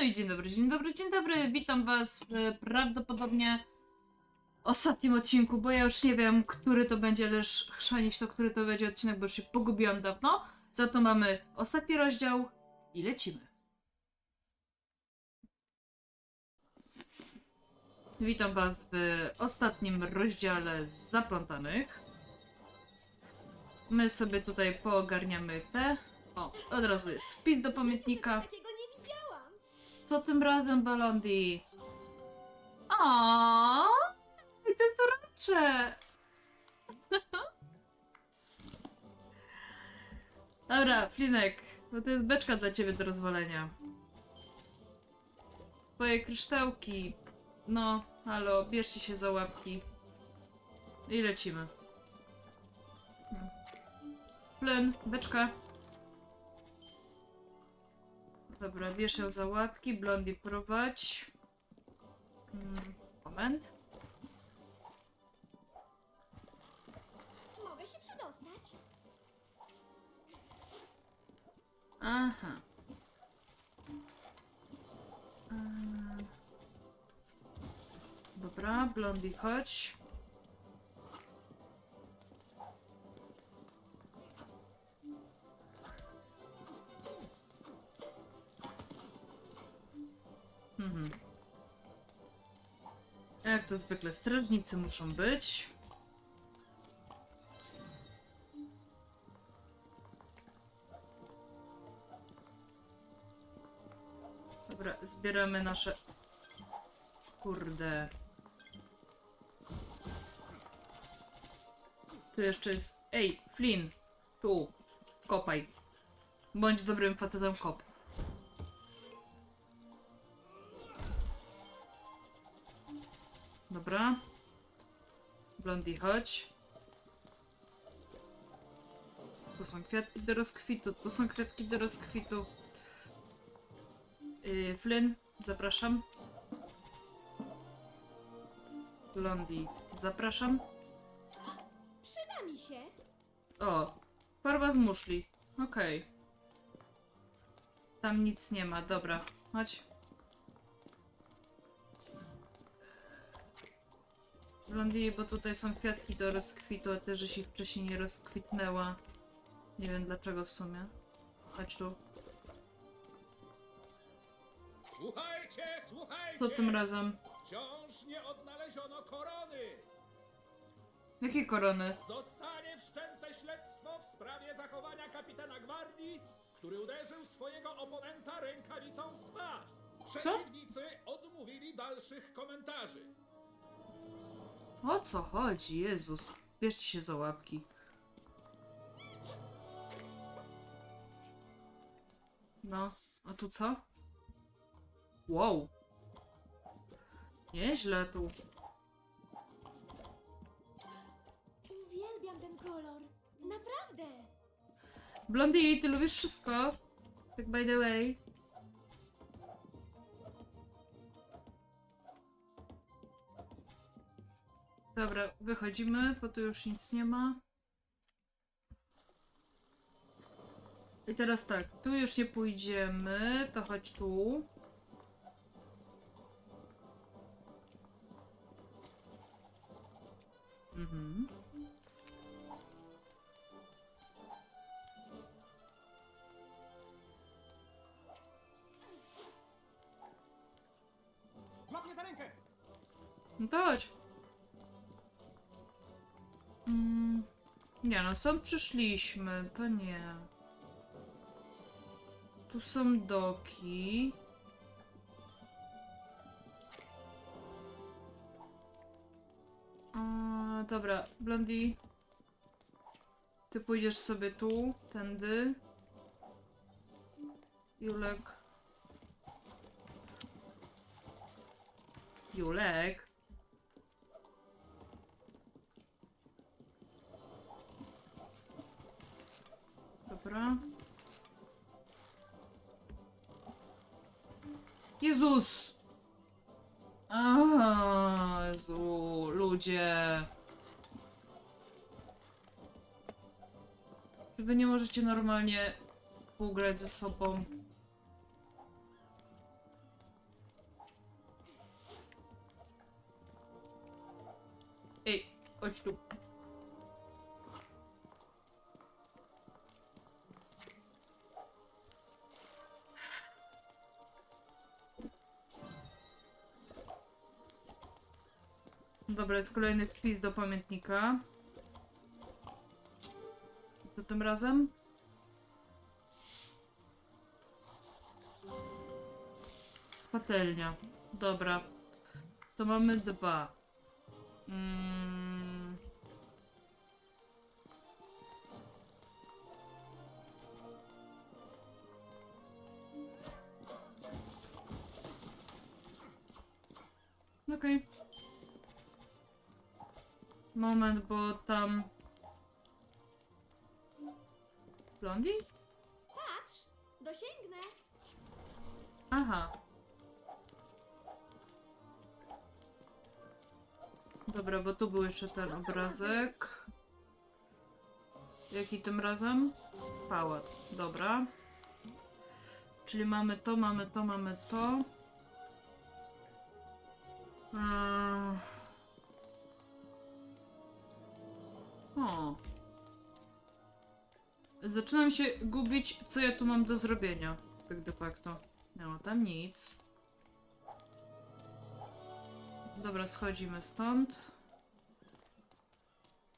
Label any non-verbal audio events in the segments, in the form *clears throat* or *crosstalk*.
No i dzień dobry, dzień dobry, dzień dobry. Witam Was w prawdopodobnie ostatnim odcinku, bo ja już nie wiem, który to będzie, ależ chrzanić to, który to będzie odcinek, bo już się pogubiłam dawno. Za to mamy ostatni rozdział i lecimy. Witam Was w ostatnim rozdziale z zaplątanych. My sobie tutaj poogarniamy te. O, od razu jest wpis do pamiętnika. Co tym razem, Balondi? O, i to jest urocze. *laughs* Dobra, Flinek, bo to jest beczka dla ciebie do rozwalenia. Twoje kryształki. No, halo, bierzcie się za łapki. I lecimy. Plen, beczka. Dobra, bierz ją za łapki, Blondie prowadź. Mm, moment. Mogę się przedostać. Aha. Dobra, Blondie, chodź. Jak to zwykle, strażnicy muszą być. Dobra, zbieramy nasze... Kurde. Tu jeszcze jest... Ej, Flynn! Tu. Kopaj. Bądź dobrym facetem kop. Dobra. Blondie, chodź. Tu są kwiatki do rozkwitu, tu są kwiatki do rozkwitu. Yy, Flynn, zapraszam. Blondie, zapraszam. Przyda mi się. O, farba z muszli. Okej. Tam nic nie ma, dobra. Chodź. Blondie, bo tutaj są kwiatki do rozkwitu, a ty, że się wcześniej nie rozkwitnęła. Nie wiem dlaczego w sumie. Chodź tu. Słuchajcie, słuchajcie! Co tym razem? Wciąż nie odnaleziono korony! Jakie korony? Zostanie wszczęte śledztwo w sprawie zachowania kapitana gwardii, który uderzył swojego oponenta rękawicą w twarz. Przeciwnicy odmówili dalszych komentarzy. O co chodzi? Jezus. Bierzcie się za łapki. No, a tu co? Wow. Nieźle tu. Uwielbiam ten kolor. Naprawdę. Blondie, ty lubisz wszystko? Tak by the way. Dobra, wychodzimy, bo tu już nic nie ma. I teraz tak, tu już nie pójdziemy, to chodź tu. Mhm. Złap mnie za rękę! No to chodź. Mm, nie no, stąd przyszliśmy, to nie. Tu są doki. A, dobra, Blondie. Ty pójdziesz sobie tu, tędy. Julek. Julek. Dobra. Jezus! Aha, Jezu, ludzie. Czy wy nie możecie normalnie ugrać ze sobą? Ej, chodź tu. Dobra, jest kolejny wpis do pamiętnika. Co tym razem? Patelnia. Dobra. To mamy dwa. Mm. Okej. Moment, bo tam... Blondie? Patrz, dosięgnę. Aha. Dobra, bo tu był jeszcze ten obrazek. Jaki tym razem? Pałac. Dobra. Czyli mamy to, mamy to, mamy to. Eee... Zaczynam się gubić, co ja tu mam do zrobienia. Tak de facto. Nie ma tam nic. Dobra, schodzimy stąd.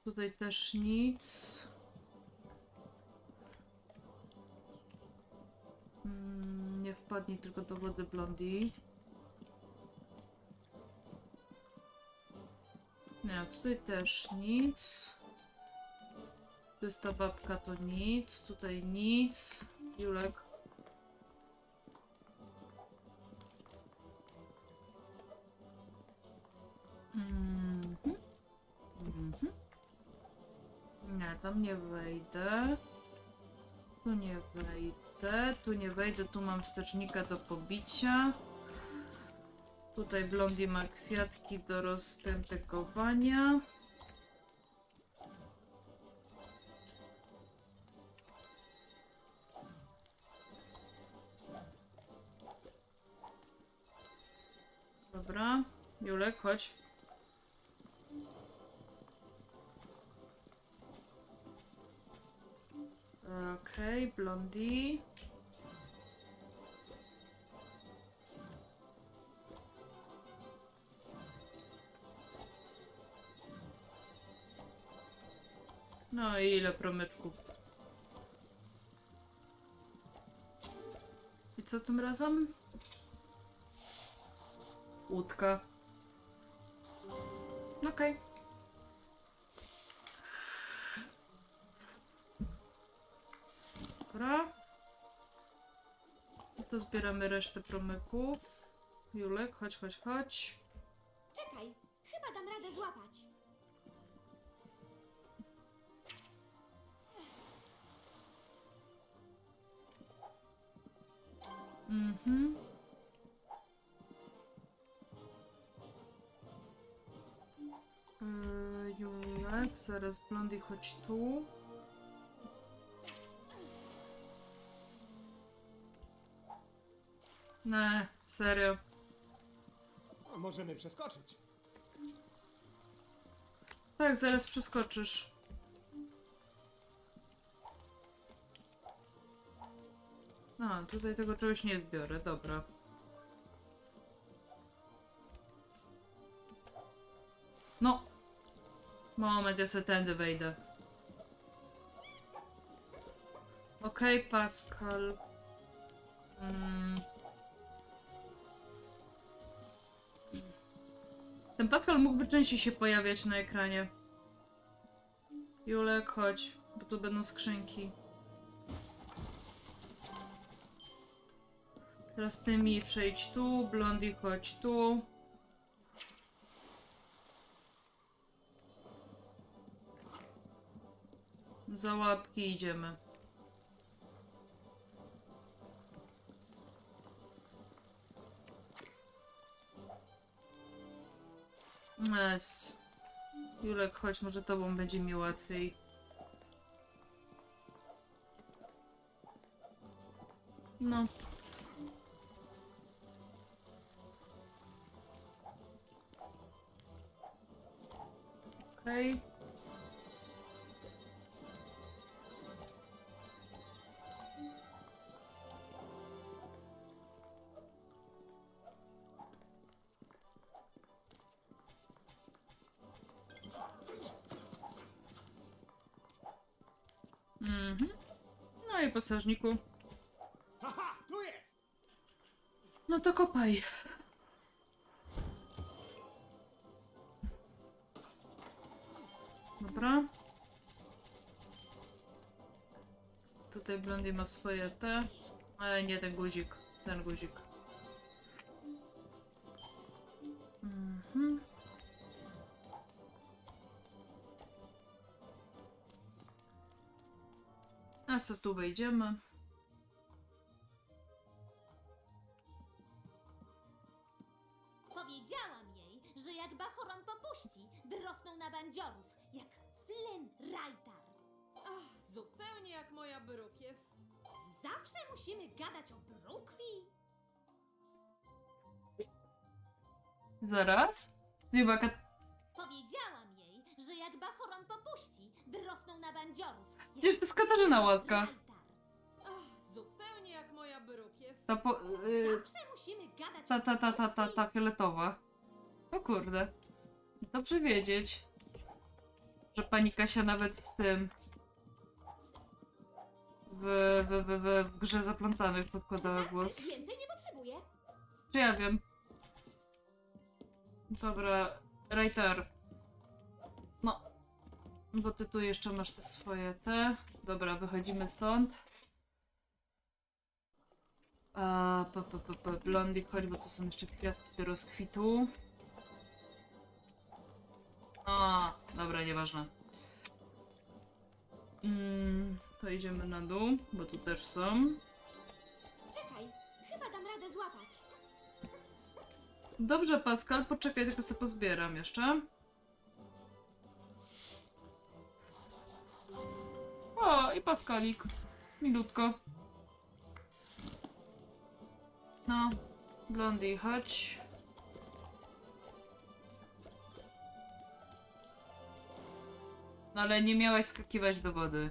Tutaj też nic. Mm, nie wpadnij tylko do wody blondi. Nie, tutaj też nic. Tu jest ta babka, to nic. Tutaj nic. Julek. Mhm. Mhm. Nie, tam nie wejdę. Tu nie wejdę. Tu nie wejdę. Tu mam wstecznika do pobicia. Tutaj Blondie ma kwiatki do roztętekowania. Dobra. Julek, chodź. Okej, Blondie. No i ile promyczków. I co tym razem? Łódka. Okej. Dobra. To zbieramy resztę promyków. Julek, chodź, chodź, chodź. Czekaj, chyba dam radę złapać. Mhm. Julek, zaraz blondy, chodź tu. Nie, serio. Możemy przeskoczyć. Tak, zaraz przeskoczysz. A, tutaj tego czegoś nie zbiorę, dobra. No. Moment, ja se tędy wejdę. Okej, Pascal. Mm. Ten Pascal mógłby częściej się pojawiać na ekranie. Julek, chodź, bo tu będą skrzynki. Teraz ty mi przejdź tu, Blondie chodź tu. Za łapki idziemy. Es. Julek, chodź, może tobą będzie mi łatwiej. No. Okej. Mhm. I pasażniku. Haha, tu jest! No to kopaj. Dobra. Tutaj Blondie ma swoje te, ale nie ten guzik, ten guzik. A co tu wejdziemy? Powiedziałam jej, że jak Bachoron popuści, wyrosną na bandziorów, jak Flynn Rajtar. Ach, zupełnie jak moja brukiew. Zawsze musimy gadać o brukwi? Zaraz? Chyba Dobrze wiedzieć. Że pani Kasia nawet w tym... W, w, w, w, w grze zaplątanych podkładała głos. Więcej nie potrzebuję. Czy ja wiem? Dobra, Rajter. No. Bo ty tu jeszcze masz te swoje te. Dobra, wychodzimy stąd. A, p, p, p, p, blondik, chodź, bo tu są jeszcze kwiatki do rozkwitu. A, dobra, nieważne. Mm, to idziemy na dół, bo tu też są. Czekaj, chyba dam radę złapać. Dobrze, Pascal, poczekaj, tylko sobie pozbieram jeszcze. O, i Pascalik. Milutko. No, Blondie, chodź. No ale nie miałaś skakiwać do wody.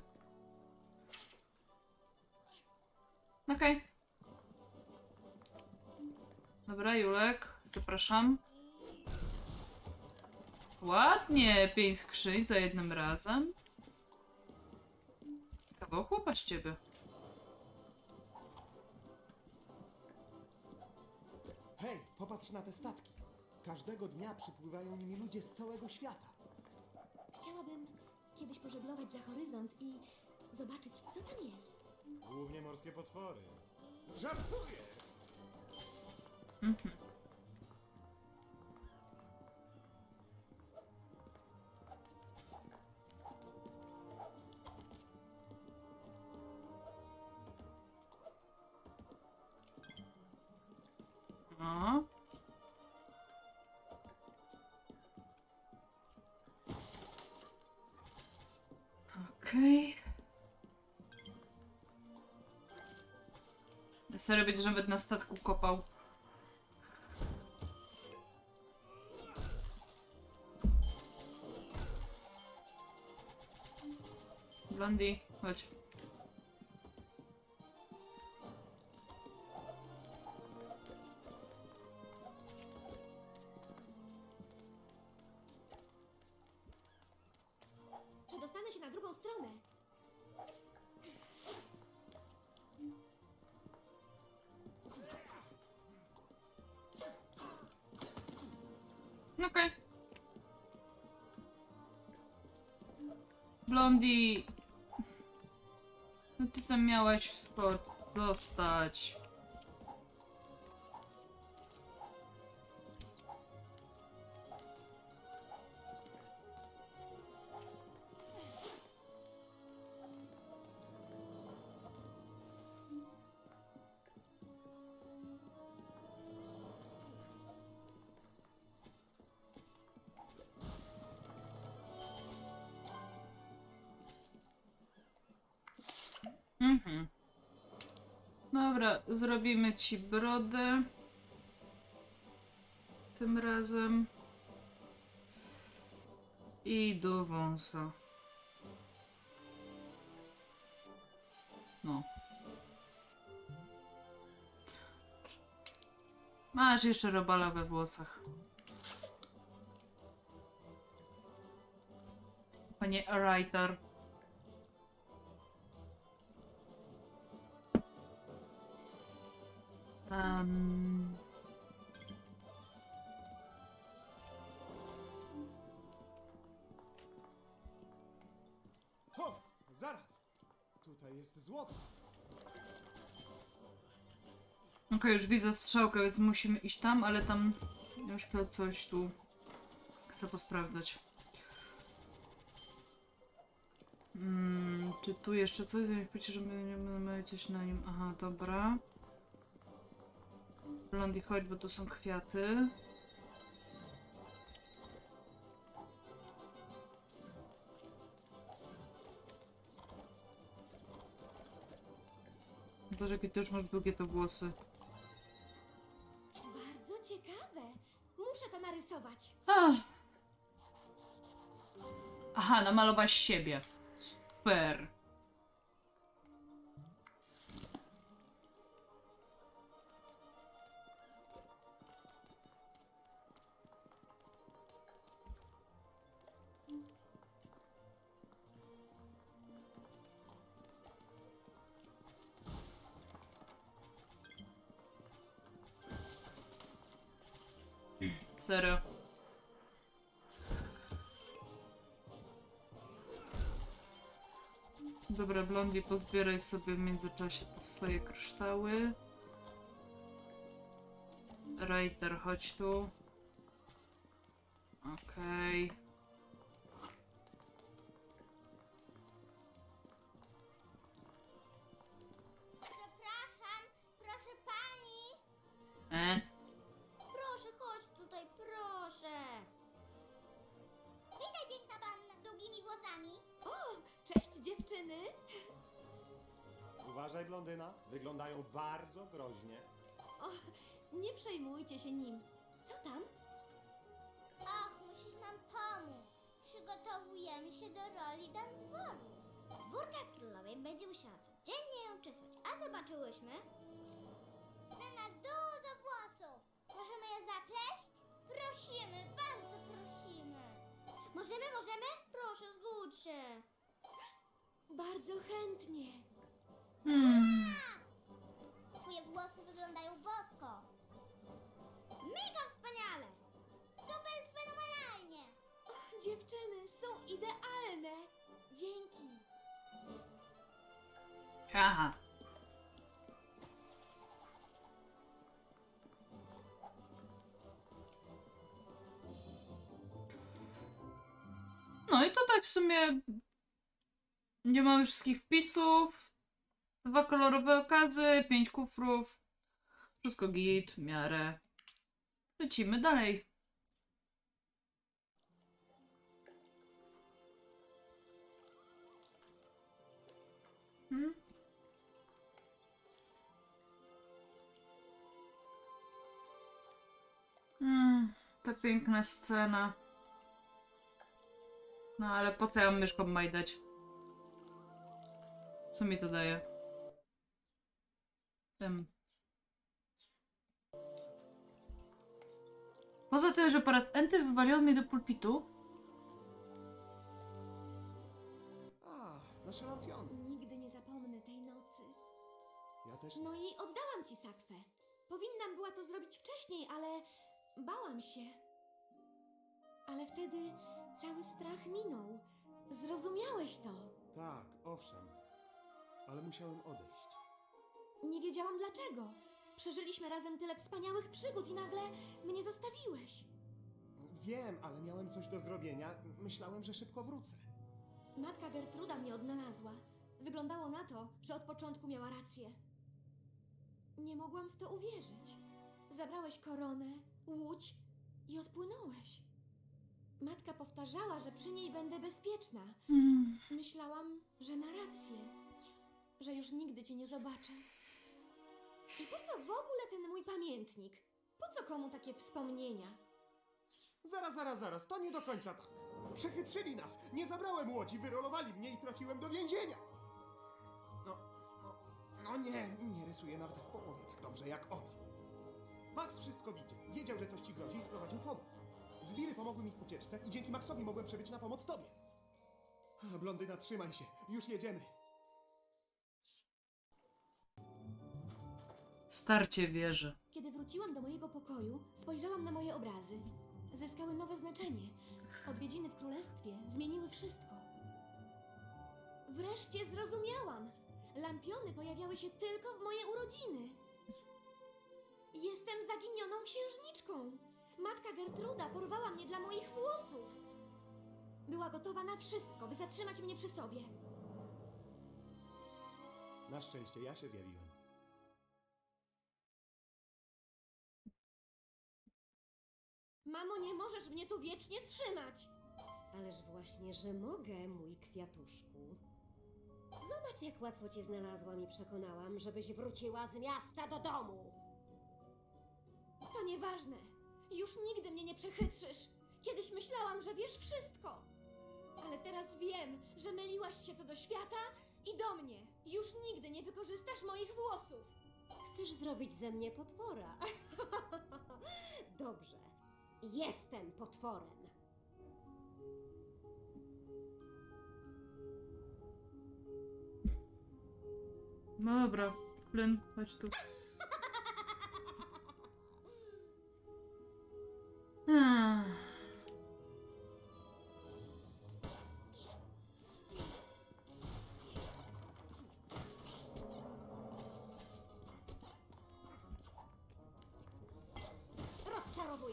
Okej. Dobra, Julek, zapraszam. Ładnie, pięć skrzyń za jednym razem. Kawał chłopa z ciebie. Hej, popatrz na te statki. Każdego dnia przypływają nimi ludzie z całego świata. Chciałabym kiedyś pożeglować za horyzont i zobaczyć, co tam jest. Głównie morskie potwory. Żartuję! Mhm. Okej. Ja Serio nawet na statku kopał. Blondie, chodź. Miałaś w skok dostać. Mhm. Dobra, zrobimy ci brodę. Tym razem. I do wąsa. No. Masz jeszcze robala we włosach. Panie writer. Um, Ho! Zaraz! Tutaj jest złoto. Okej, już widzę strzałkę, więc musimy iść tam, ale tam jeszcze coś tu chcę posprawdzać. Mm, czy tu jeszcze coś? Zamiast że my nie mamy coś na nim. Aha, dobra. Blondie, chodź, bo tu są kwiaty. Boże, jakie ty już masz długie te włosy. Bardzo ciekawe. Muszę to narysować. Ach. Aha, namalowałaś siebie. Super. Serio. Dobra, Blondie, pozbieraj sobie w międzyczasie te swoje kryształy. Reiter, chodź tu. Okej. Przepraszam, proszę pani. E? Włosami. O, cześć dziewczyny. Uważaj, blondyna. Wyglądają bardzo groźnie. O, nie przejmujcie się nim. Co tam? Och, musisz nam pomóc. Przygotowujemy się do roli Dandworu. Dwórka królowej będzie musiała codziennie ją czesać. A zobaczyłyśmy? Chce nas dużo włosów. Możemy je zapleść? Prosimy, bardzo prosimy. Możemy, możemy? Proszę, zgódź się. Bardzo chętnie. Hmm. Twoje włosy wyglądają bosko. Mega wspaniale! Super fenomenalnie! O, dziewczyny są idealne. Dzięki. Aha. Sumie nie mamy wszystkich wpisów. Dwa kolorowe okazy, pięć kufrów. Wszystko git, w miarę. Lecimy dalej. Hmm? Mm, ta piękna scena. No ale po co ja myszką majdać? Co mi to daje? Tym. Poza tym, że po raz enty wywaliło mnie do pulpitu. A, nasze lampiony. Nigdy nie zapomnę tej nocy. Ja też No i oddałam ci sakwę. Powinnam była to zrobić wcześniej, ale bałam się. Ale wtedy cały strach minął. Zrozumiałeś to. Tak, owszem. Ale musiałem odejść. Nie wiedziałam dlaczego. Przeżyliśmy razem tyle wspaniałych przygód i nagle mnie zostawiłeś. Wiem, ale miałem coś do zrobienia. Myślałem, że szybko wrócę. Matka Gertruda mnie odnalazła. Wyglądało na to, że od początku miała rację. Nie mogłam w to uwierzyć. Zabrałeś koronę, łódź i odpłynąłeś. Matka powtarzała, że przy niej będę bezpieczna. Mm. Myślałam, że ma rację, że już nigdy cię nie zobaczę. I po co w ogóle ten mój pamiętnik? Po co komu takie wspomnienia? Zaraz, zaraz, zaraz, to nie do końca tak. Przechytrzyli nas, nie zabrałem łodzi, wyrolowali mnie i trafiłem do więzienia. No, no, no nie, nie rysuję nawet w połowie tak dobrze jak on. Max wszystko widział, wiedział, że coś ci grozi i sprowadził pomoc. Zwiry pomogły mi w ucieczce i dzięki Maxowi mogłem przebyć na pomoc tobie. Blondyna, trzymaj się, już jedziemy. Starcie wieży. Kiedy wróciłam do mojego pokoju, spojrzałam na moje obrazy. Zyskały nowe znaczenie. Odwiedziny w królestwie zmieniły wszystko. Wreszcie zrozumiałam. Lampiony pojawiały się tylko w moje urodziny. Jestem zaginioną księżniczką. Matka Gertruda porwała mnie dla moich włosów. Była gotowa na wszystko, by zatrzymać mnie przy sobie. Na szczęście ja się zjawiłem. Mamo, nie możesz mnie tu wiecznie trzymać. Ależ właśnie, że mogę, mój kwiatuszku. Zobacz, jak łatwo cię znalazłam i przekonałam, żebyś wróciła z miasta do domu. To nieważne. Już nigdy mnie nie przechytrzysz. Kiedyś myślałam, że wiesz wszystko. Ale teraz wiem, że myliłaś się co do świata i do mnie. Już nigdy nie wykorzystasz moich włosów. Chcesz zrobić ze mnie potwora? *laughs* Dobrze. Jestem potworem. No dobra, Flynn, chodź tu.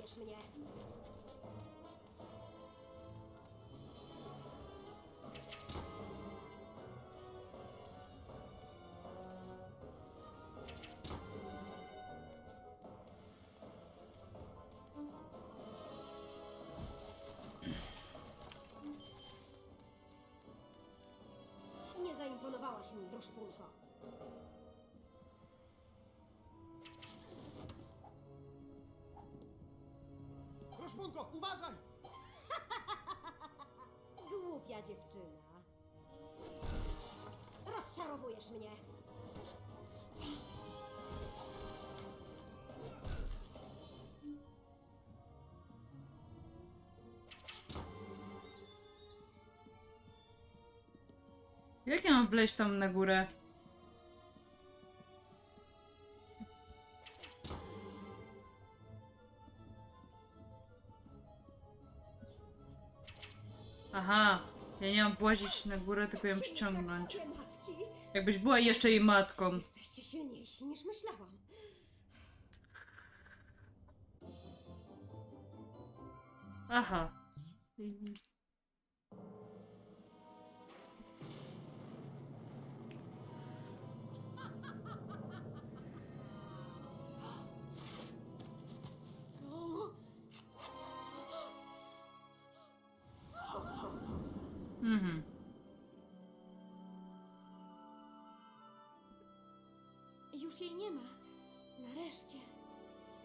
Rozczarowujesz mnie. Nie zaimponowałaś mi, wróżbunko. Rozczarowujesz mnie. Jak ja mam wleźć tam na górę? Aha, ja nie mam włazić na górę, tylko ją ściągnąć. Jakbyś była jeszcze jej matką. Jesteście silniejsi niż myślałam. Aha. Mhm. Już jej nie ma. Nareszcie.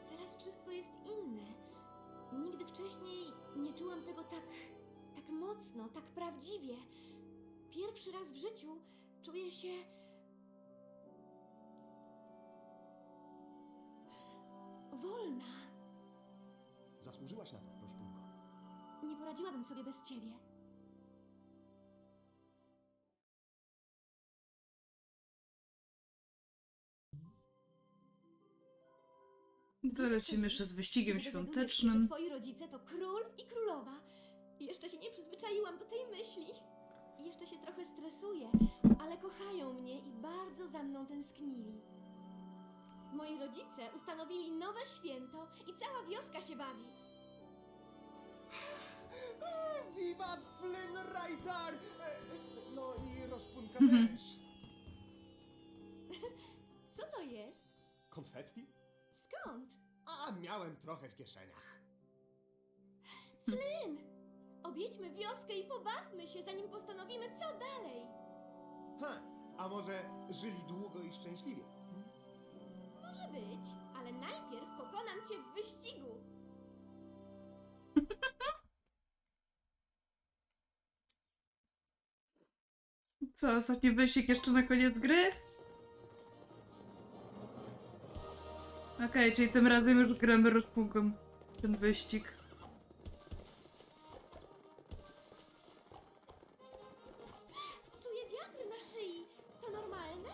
Teraz wszystko jest inne. Nigdy wcześniej nie czułam tego tak, tak mocno, tak prawdziwie. Pierwszy raz w życiu czuję się. wolna. Zasłużyłaś na to, Roszpunko. Nie poradziłabym sobie bez ciebie. Wylecimy jeszcze z wyścigiem dowiaduję się, świątecznym. twoi rodzice to król i królowa. Jeszcze się nie przyzwyczaiłam do tej myśli. Jeszcze się trochę stresuję, ale kochają mnie i bardzo za mną tęsknili. Moi rodzice ustanowili nowe święto i cała wioska się bawi. *sighs* Wiwat Flynn Rider! E, No i Roszpunka Mhm. też. *laughs* Co to jest? Konfetti? skąd? A miałem trochę w kieszeniach. Flynn! Objedźmy wioskę i pobawmy się, zanim postanowimy, co dalej. Ha, a może żyli długo i szczęśliwie? Może być, ale najpierw pokonam cię w wyścigu. Co, ostatni wyścig jeszcze na koniec gry? Okej, czyli tym razem już gramy rozpugą ten wyścig. Czuję wiatr na szyi. To normalne?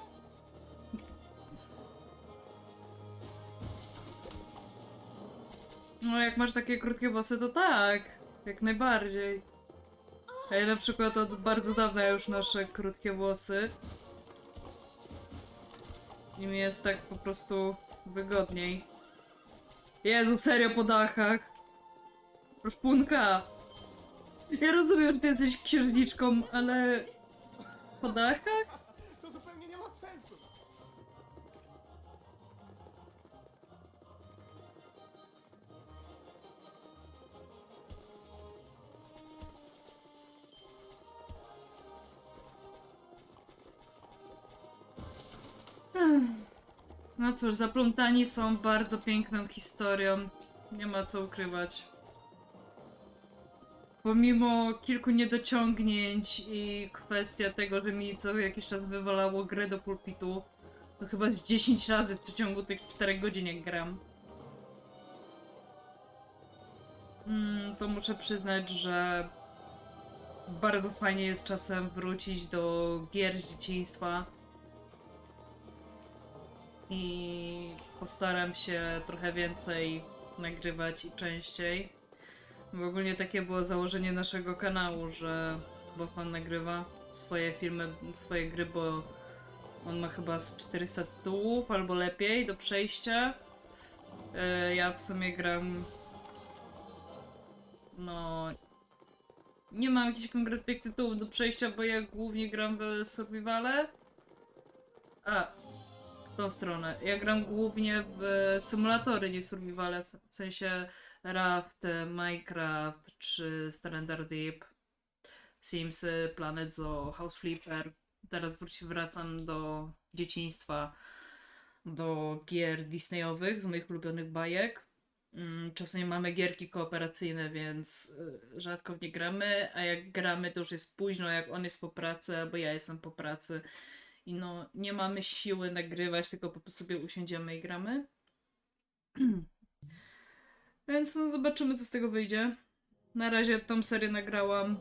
No, jak masz takie krótkie włosy, to tak. Jak najbardziej. A ja na przykład od bardzo dawna już noszę krótkie włosy. I mi jest tak po prostu wygodniej. Jezu, serio po dachach. Szpunka. Ja rozumiem, że ty jesteś księżniczką, ale... Po dachach? Cóż, zaplątani są bardzo piękną historią. Nie ma co ukrywać. Pomimo kilku niedociągnięć i kwestia tego, że mi co jakiś czas wywalało grę do pulpitu, to chyba z 10 razy w przeciągu tych 4 godzin jak gram. Mm, to muszę przyznać, że bardzo fajnie jest czasem wrócić do gier z dzieciństwa i postaram się trochę więcej nagrywać i częściej. Bo ogólnie takie było założenie naszego kanału, że Bosman nagrywa swoje filmy, swoje gry, bo on ma chyba z 400 tytułów albo lepiej do przejścia. E, Ja w sumie gram. No. Nie mam jakichś konkretnych tytułów do przejścia, bo ja głównie gram w survivale. A, tą stronę. Ja gram głównie w symulatory, nie survivale, w se- w sensie Raft, Minecraft czy Slender Deep, Sims, Planet Zoo, House Flipper. Teraz wracam do dzieciństwa, do gier Disneyowych, z moich ulubionych bajek. Mm, Czasami mamy gierki kooperacyjne, więc y, rzadko w nie gramy, a jak gramy to już jest późno, jak on jest po pracy, albo ja jestem po pracy i no nie mamy siły nagrywać, tylko po prostu sobie usiądziemy i gramy. *clears throat* Więc no zobaczymy, co z tego wyjdzie. Na razie tą serię nagrałam.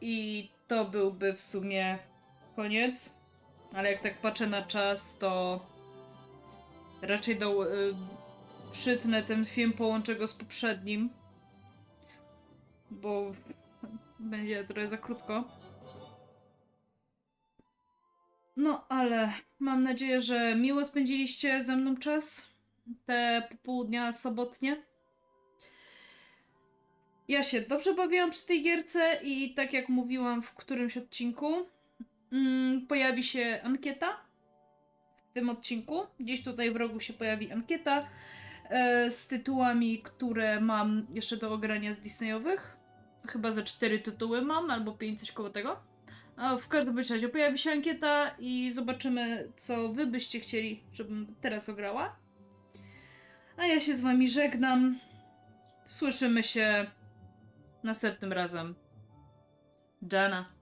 I to byłby w sumie koniec. Ale jak tak patrzę na czas, to raczej do, y, przytnę ten film, połączę go z poprzednim. Bo będzie trochę za krótko. No, ale mam nadzieję, że miło spędziliście ze mną czas. Te popołudnia sobotnie. Ja się dobrze bawiłam przy tej gierce i tak jak mówiłam w którymś odcinku, mm, pojawi się ankieta w tym odcinku. Gdzieś tutaj w rogu się pojawi ankieta e, z tytułami, które mam jeszcze do ogrania z Disneyowych. Chyba ze cztery tytuły mam, albo pięć, coś koło tego. A w każdym razie pojawi się ankieta i zobaczymy, co wy byście chcieli, żebym teraz ograła. A ja się z wami żegnam. Słyszymy się następnym razem. Jana.